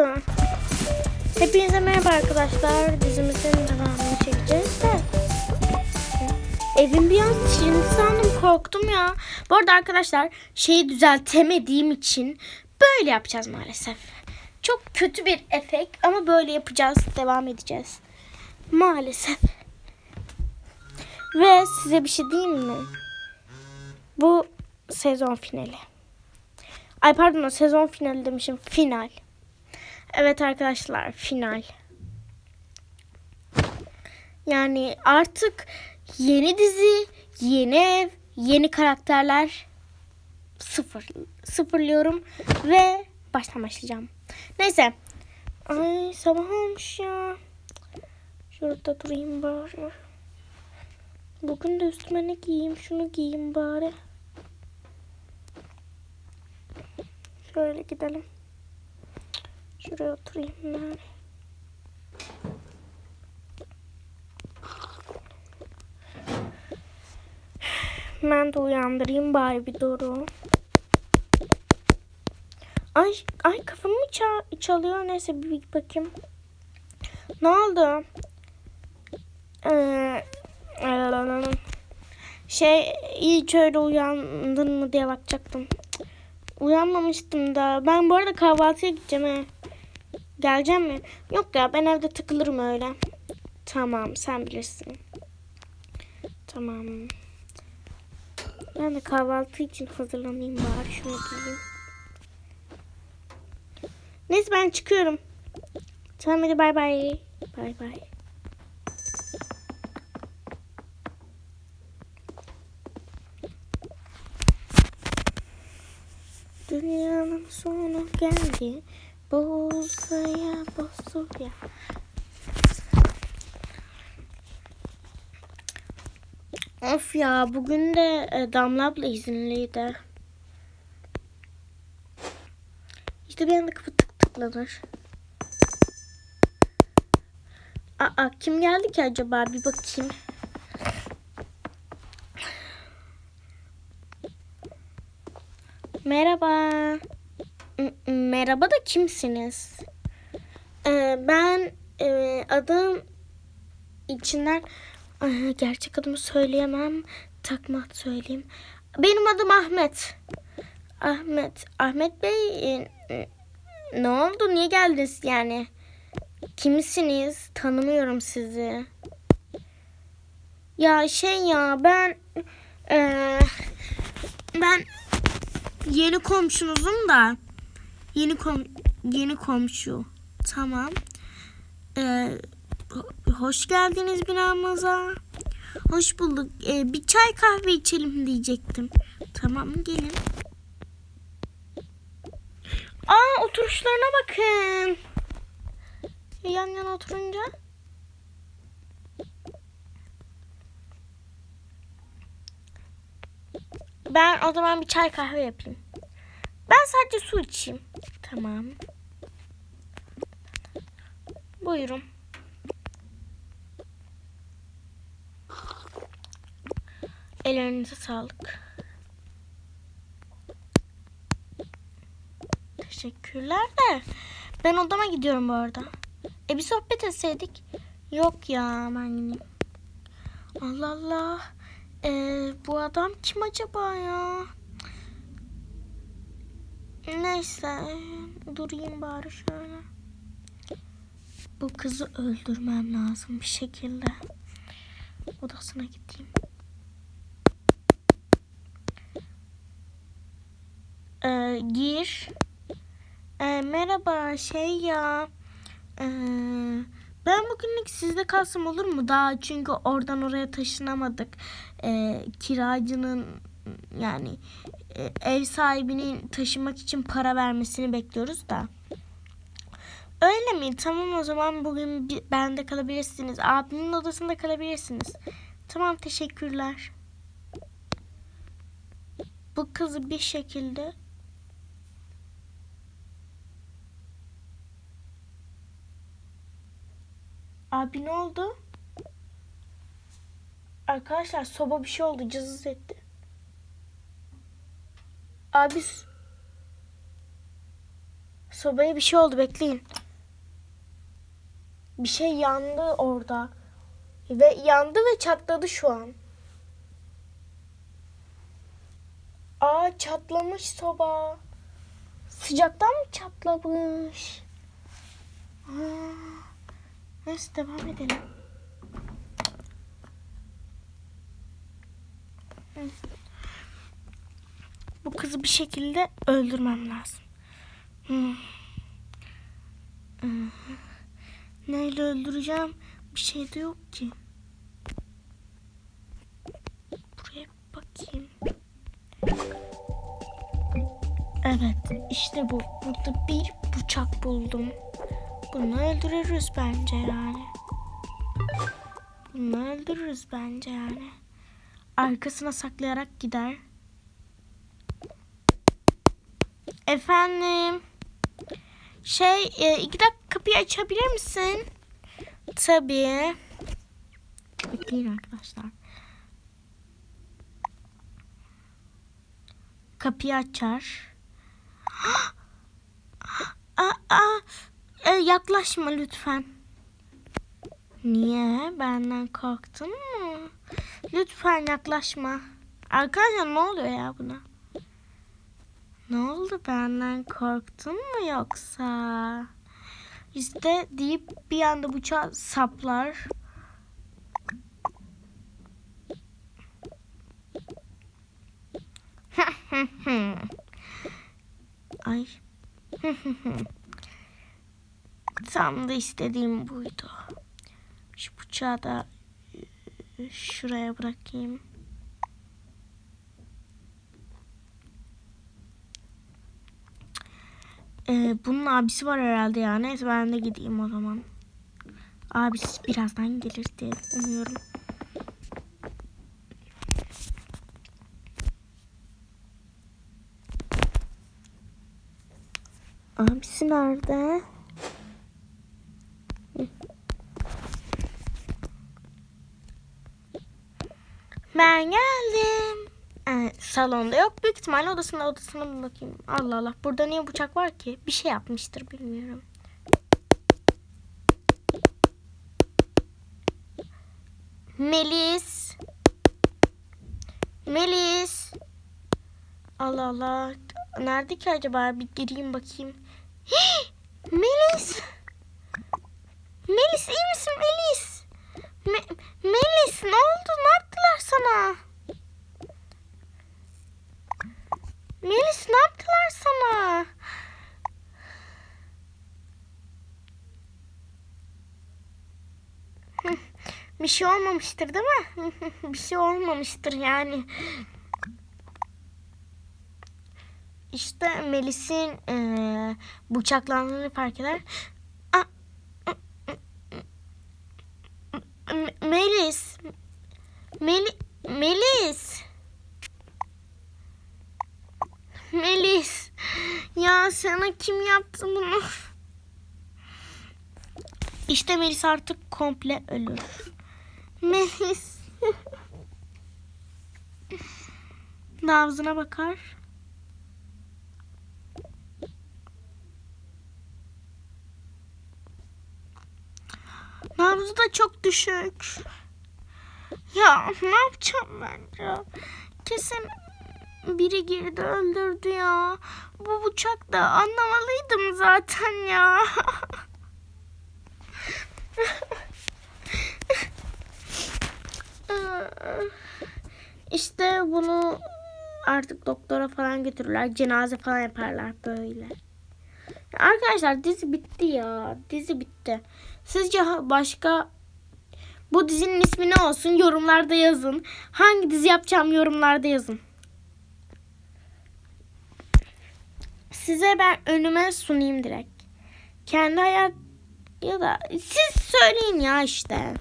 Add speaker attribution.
Speaker 1: oldu? Hepinize merhaba arkadaşlar. Dizimizin devamını çekeceğiz de. Evim bir an silindi sandım korktum ya. Bu arada arkadaşlar şeyi düzeltemediğim için böyle yapacağız maalesef. Çok kötü bir efekt ama böyle yapacağız. Devam edeceğiz. Maalesef. Ve size bir şey diyeyim mi? Bu sezon finali. Ay pardon sezon finali demişim. Final. Evet arkadaşlar final. Yani artık yeni dizi, yeni ev, yeni karakterler sıfır. Sıfırlıyorum ve baştan başlayacağım. Neyse. Ay sabah olmuş ya. Şurada durayım bari. Bugün de üstüme ne giyeyim? Şunu giyeyim bari. Şöyle gidelim. Şuraya oturayım ben. Ben de uyandırayım bari bir doğru. Ay, ay kafamı mı ça- çalıyor? Neyse bir bakayım. Ne oldu? Ee, şey hiç öyle uyandın mı diye bakacaktım. Uyanmamıştım da. Ben bu arada kahvaltıya gideceğim he. Geleceğim mi? Yok ya ben evde takılırım öyle. Tamam sen bilirsin. Tamam. Ben de kahvaltı için hazırlanayım bari şunu giyeyim. Neyse ben çıkıyorum. Tamam hadi bay bay. Bay bay. Dünyanın sonu geldi. Bozuya bozuya. Of ya bugün de e, Damla abla izinliydi. İşte bir anda kapı tık tıklanır. Aa kim geldi ki acaba bir bakayım. Merhaba. Merhaba da kimsiniz? Ee, ben e, adım içinden Ay, gerçek adımı söyleyemem. Takma söyleyeyim. Benim adım Ahmet. Ahmet. Ahmet Bey e, e, ne oldu? Niye geldiniz yani? Kimsiniz? Tanımıyorum sizi. Ya şey ya ben e, ben yeni komşunuzum da yeni kom yeni komşu. Tamam. Ee, ho- hoş geldiniz binamıza. Hoş bulduk. Ee, bir çay kahve içelim diyecektim. Tamam gelin. Aa oturuşlarına bakın. Yan yana oturunca. Ben o zaman bir çay kahve yapayım. Ben sadece su içeyim. Tamam. Buyurun. Ellerinize sağlık. Teşekkürler de. Ben odama gidiyorum bu arada. E bir sohbet etseydik. Yok ya ben gideyim. Allah Allah. E, bu adam kim acaba ya? Neyse. Durayım bari şöyle. Bu kızı öldürmem lazım bir şekilde. Odasına gideyim. Ee, gir. Ee, merhaba şey ya. Ee, ben bugünlük sizde kalsam olur mu? Daha çünkü oradan oraya taşınamadık. Ee, kiracının yani ev sahibinin taşımak için para vermesini bekliyoruz da. Öyle mi? Tamam o zaman bugün bende kalabilirsiniz. Abimin odasında kalabilirsiniz. Tamam teşekkürler. Bu kızı bir şekilde Abi ne oldu? Arkadaşlar soba bir şey oldu. Cızız etti. Abi sobaya bir şey oldu bekleyin. Bir şey yandı orada. Ve yandı ve çatladı şu an. Aa çatlamış soba. Sıcaktan mı çatlamış? Aa, neyse devam edelim. Bu kızı bir şekilde öldürmem lazım. Hmm. Hı. Neyle öldüreceğim? Bir şey de yok ki. Buraya bakayım. Evet, işte bu. Burada bir bıçak buldum. Bunu öldürürüz bence yani. Bunu öldürürüz bence yani. Arkasına saklayarak gider. Efendim. Şey, e, iki dakika kapıyı açabilir misin? Tabii. Bekleyin arkadaşlar. Kapıyı açar. Aa, aa, e, yaklaşma lütfen. Niye? Benden korktun mu? Lütfen yaklaşma. Arkadaşlar ne oluyor ya buna? Ne oldu benden korktun mu yoksa? İşte deyip bir anda bıçağı saplar. Ay. Tam da istediğim buydu. Şu bıçağı da e, şuraya bırakayım. Ee, bunun abisi var herhalde ya. Neyse ben de gideyim o zaman. Abisi birazdan gelir diye umuyorum. Abisi nerede? Ben geldim. Ee, salonda yok. Büyük ihtimalle odasında odasına bir bakayım. Allah Allah. Burada niye bıçak var ki? Bir şey yapmıştır bilmiyorum. Melis. Melis. Allah Allah. Nerede ki acaba? Bir gireyim bakayım. Hii! Melis iyi misin Melis? Me- Melis ne oldu? Ne yaptılar sana? Melis ne yaptılar sana? Hı, Bir şey olmamıştır değil mi? Bir şey olmamıştır yani. İşte Melis'in eee bıçaklandığını fark eder. Melis. Meli Melis. Melis. Ya sana kim yaptı bunu? İşte Melis artık komple ölür. Melis. Nabzına bakar. Nabzı da çok düşük. Ya ne yapacağım ben ya? Kesin biri girdi öldürdü ya. Bu bıçak da anlamalıydım zaten ya. İşte bunu artık doktora falan götürürler. Cenaze falan yaparlar böyle. Arkadaşlar dizi bitti ya. Dizi bitti. Sizce başka bu dizinin ismi ne olsun? Yorumlarda yazın. Hangi dizi yapacağım yorumlarda yazın. Size ben önüme sunayım direkt. Kendi hayat ya da siz söyleyin ya işte.